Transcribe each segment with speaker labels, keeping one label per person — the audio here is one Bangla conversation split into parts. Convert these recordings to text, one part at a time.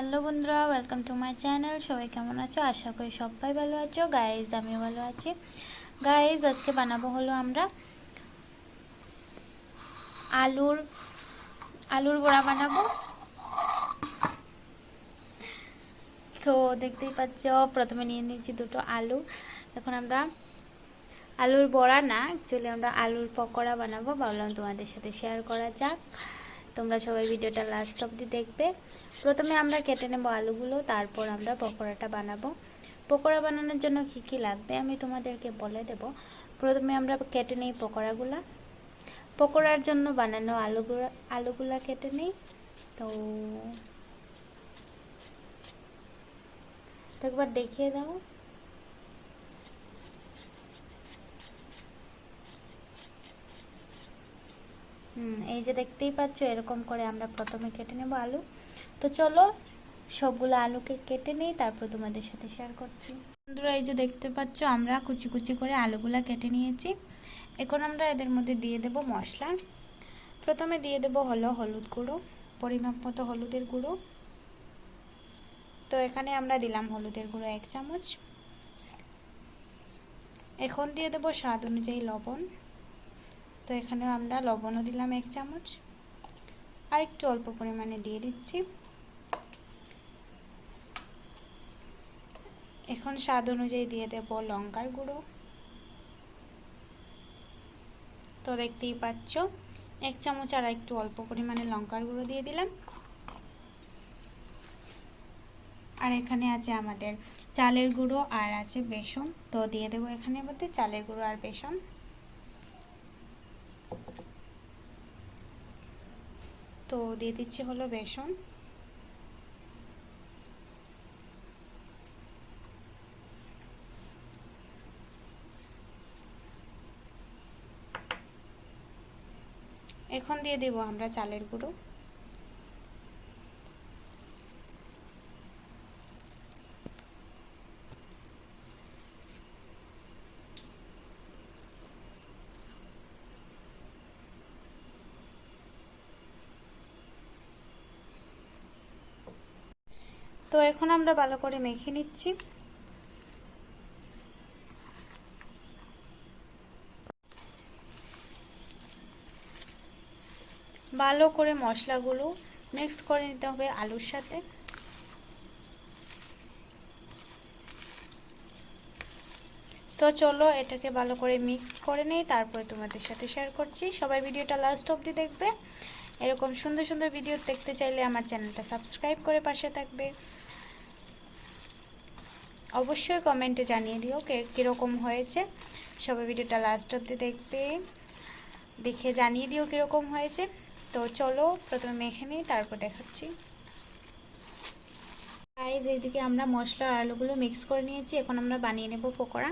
Speaker 1: হ্যালো বন্ধুরা ওয়েলকাম টু মাই চ্যানেল সবাই কেমন আছো? আশা করি সবাই ভালো আছো। গাইজ আমিও ভালো আছি। গাইজ আজকে বানাবো হলো আমরা আলুর আলুর বড়া বানাবো। তো দেখতেই পাচ্ছ, প্রথমে নিয়ে নিয়েছি দুটো আলু। এখন আমরা আলুর বড়া না অ্যাকচুয়ালি আমরা আলুর পকোড়া বানাবো। ভাবলাম তোমাদের সাথে শেয়ার করা যাক। তোমরা সবাই ভিডিওটা লাস্ট অবধি দেখবে। প্রথমে আমরা কেটে নেব আলুগুলো, তারপর আমরা পকোড়াটা বানাবো। পকোড়া বানানোর জন্য কি কি লাগবে আমি তোমাদেরকে বলে দেব। প্রথমে আমরা কেটে নিই পকোড়াগুলা। পকোড়ার জন্য বানানো আলুগুলা আলুগুলা কেটে নিই। তো তো একবার দেখিয়ে দাও। এই যে দেখতেই পাচ্ছ, এরকম করে আমরা প্রথমে কেটে নেব আলু। তো চলো, সবগুলো আলুকে কেটে নেই, তারপর তোমাদের সাথে শেয়ার করছি। বন্ধুরা, এই যে দেখতে পাচ্ছ, আমরা কুচি কুচি করে আলুগুলা কেটে নিয়েছি। এখন আমরা এদের মধ্যে দিয়ে দেব মশলা। প্রথমে দিয়ে দেব হলো হলুদ গুঁড়ো, পরিমাপ মতো হলুদের গুঁড়ো। তো এখানে আমরা দিলাম হলুদের গুঁড়ো এক চামচ। এখন দিয়ে দেব স্বাদ অনুযায়ী লবণ। তো এখানে আমরা লবণও দিলাম এক চামচ। আর একটু অল্প পরিমাণে দিয়ে দিচ্ছি। এখন স্বাদ অনুযায়ী দিয়ে দেব লঙ্কার গুঁড়ো। তো দেখতেই পাচ্ছ, এক চামচ আর একটু অল্প পরিমাণে লঙ্কার গুঁড়ো দিয়ে দিলাম। আর এখানে আছে আমাদের চালের গুঁড়ো আর আছে বেসন। তো দিয়ে দেবো এখানে মধ্যে চালের গুঁড়ো আর বেসন। তো দিয়ে দিচ্ছি হলো বেসন। এখন দিয়ে দেব আমরা চালের গুঁড়ো। তো এখন আমরা ভালো করে মেখে নিচ্ছি। ভালো করে মশলাগুলো মিক্স করে নিতে হবে আলুর সাথে। তো চলো এটাকে ভালো করে মিক্স করে নেই তারপরে তোমাদের সাথে শেয়ার করছি। সবাই ভিডিওটা লাস্ট অবধি দেখবে। এরকম সুন্দর সুন্দর ভিডিও দেখতে চাইলে আমার চ্যানেলটা সাবস্ক্রাইব করে পাশে থাকবে। অবশ্যই কমেন্টে জানিয়ে দিও কে কীরকম হয়েছে। সবাই ভিডিওটা লাস্ট অব্দি দেখবে। দেখে জানিয়ে দিও কীরকম হয়েছে। তো চলো, প্রথমে মেখে নিই তারপর দেখাচ্ছি। গাইজ এইদিকে আমরা মশলা আলুগুলো মিক্স করে নিয়েছি। এখন আমরা বানিয়ে নেব পকোড়া।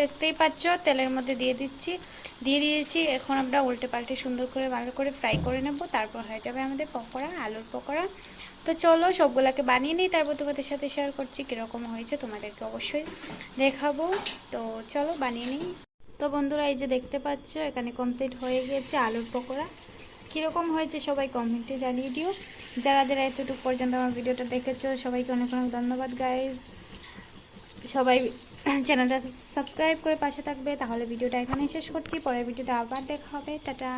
Speaker 1: দেখতেই পাচ্ছ, তেলের মধ্যে দিয়ে দিচ্ছি। দিয়ে দিয়েছি, এখন আমরা উল্টে পাল্টে সুন্দর করে ভালো করে ফ্রাই করে নেব। তারপর হয়ে যাবে আমাদের পকোড়া, আলুর পকোড়া। তো চলো, সবগুলোকে বানিয়ে নিই, তারপর তোমাদের সাথে শেয়ার করছি কীরকম হয়েছে, তোমাদেরকে অবশ্যই দেখাবো। তো চলো, বানিয়ে নিই। তো বন্ধুরা, এই যে দেখতে পাচ্ছ, এখানে কমপ্লিট হয়ে গিয়েছে আলুর পকোড়া। কীরকম হয়েছে সবাই কমেন্টে জানিয়ে দিও। যারা যারা এতটুকু পর্যন্ত আমার ভিডিওটা দেখেছ, সবাইকে অনেক অনেক ধন্যবাদ গাইজ সবাই চ্যানেলটা সাবস্ক্রাইব করে পাশে থাকবে, তাহলে ভিডিওটা এখানেই শেষ করছি, পরের ভিডিওটা আবার দেখা হবে, টাটা।